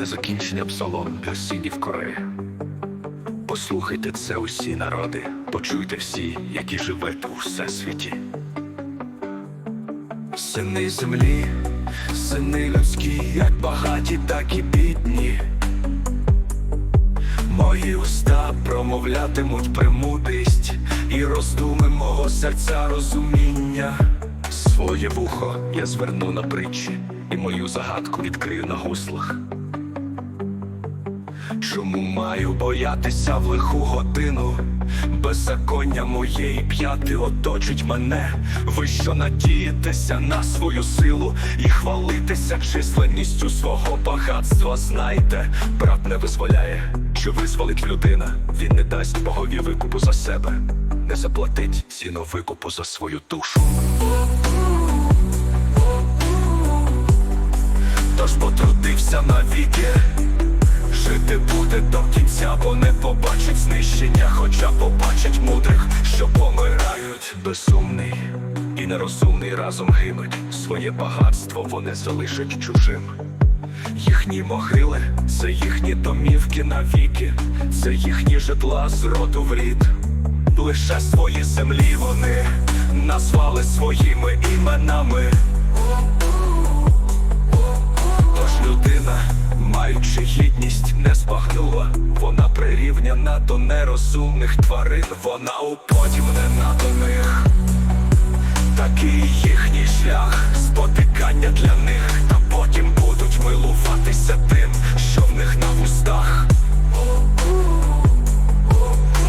незакінчення псалом для синів Кореї. Послухайте це усі народи, почуйте всі, які живете у всесвіті. Сини землі, сини людські, як багаті, так і бідні. Мої уста промовлятимуть премудрість і роздуми мого серця розуміння. Своє вухо я зверну на притчі, і мою загадку відкрию на гуслах. Чому маю боятися в лиху годину? Беззаконня моєї п'яти оточить мене. Ви що надієтеся на свою силу і хвалитеся численністю свого багатства. Знайте, брат не визволяє, що визволить людина. Він не дасть Богові викупу за себе, не заплатить ціну викупу за свою душу. Тож потрудився навіки. Жити до кінця, бо не побачить знищення, хоча побачить мудрих, що помирають. Безумний і нерозумний разом гинуть. Своє багатство вони залишать чужим. Їхні могили це їхні домівки навіки, це їхні житла з роду в рід. Лише свої землі вони назвали своїми іменами. Тож людина, маючи гідність, не збагнула, вона прирівняна до нерозумних тварин, вона уподібнена до них. Такий їхній шлях, спотикання для них, та потім будуть милуватися тим, що в них на вустах.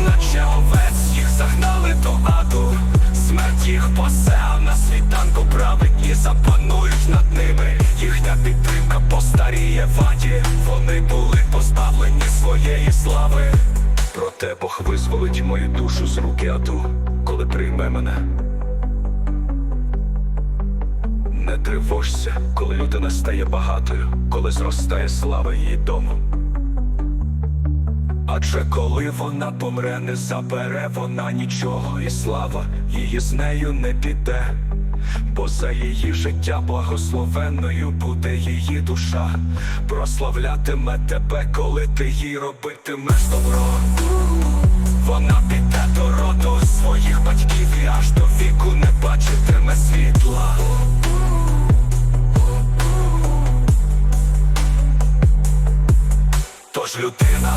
Наче овець їх загнали до аду, смерть їх посе, а на світанку праведні запанують над ними. Їхня підтримка постаріє в аді, вони були своєї слави. Проте Бог визволить мою душу з руки аду, коли прийме мене. Не тривожся, коли людина стає багатою, коли зростає слава її дому. Адже коли вона помре, не забере вона нічого, і слава її з нею не піде, за її життя благословенною буде її душа, прославлятиме тебе, коли ти їй робитимеш добро. Вона піде до роду своїх батьків і аж до віку не бачитиме світла. Тож людина,